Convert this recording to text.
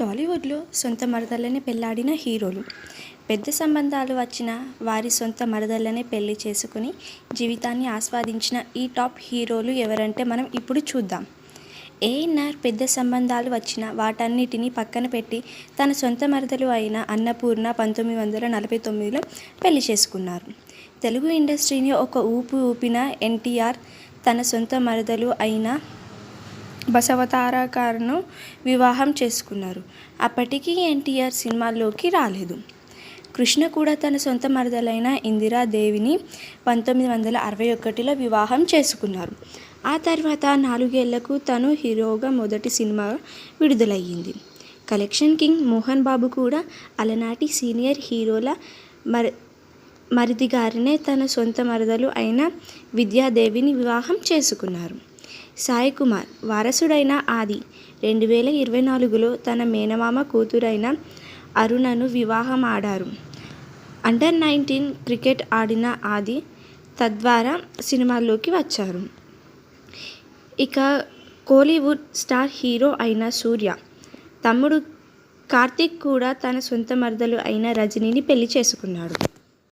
టాలీవుడ్లో సొంత మరదలని పెళ్ళాడిన హీరోలు. పెద్ద సంబంధాలు వచ్చిన వారి సొంత మరదళ్ళనే పెళ్ళి చేసుకుని జీవితాన్ని ఆస్వాదించిన ఈ టాప్ హీరోలు ఎవరంటే మనం ఇప్పుడు చూద్దాం. ఏఎన్ఆర్ పెద్ద సంబంధాలు వచ్చిన వాటన్నిటిని పక్కన పెట్టి తన సొంత మరదలు అయిన అన్నపూర్ణ పంతొమ్మిది వందల నలభై తొమ్మిదిలో పెళ్ళి చేసుకున్నారు. తెలుగు ఇండస్ట్రీని ఒక ఊపు ఊపిన ఎన్టీఆర్ తన సొంత మరదలు అయిన బసవతారకారును వివాహం చేసుకున్నారు. అప్పటికి ఎన్టీఆర్ సినిమాల్లోకి రాలేదు. కృష్ణ కూడా తన సొంత మరదలైన ఇందిరాదేవిని పంతొమ్మిది వందల అరవై ఒకటిలో వివాహం చేసుకున్నారు. ఆ తర్వాత నాలుగేళ్ళకు తను హీరోగా మొదటి సినిమా విడుదలయ్యింది. కలెక్షన్ కింగ్ మోహన్ బాబు కూడా అలనాటి సీనియర్ హీరోల మరి మరిది గారినే తన సొంత మరదలు అయిన విద్యాదేవిని వివాహం చేసుకున్నారు. సాయి కుమార్ వారసుడైన ఆది. రెండు వేల ఇరవై నాలుగులో తన మేనమామ కూతురైన అరుణను వివాహం ఆడారు అండర్ నైన్టీన్ క్రికెట్ ఆడిన ఆది తద్వారా సినిమాల్లోకి వచ్చారు. ఇక కోలీవుడ్ స్టార్ హీరో అయిన సూర్య తమ్ముడు కార్తీక్ కూడా తన సొంత మరదలు అయిన రజనీని పెళ్ళి చేసుకున్నాడు.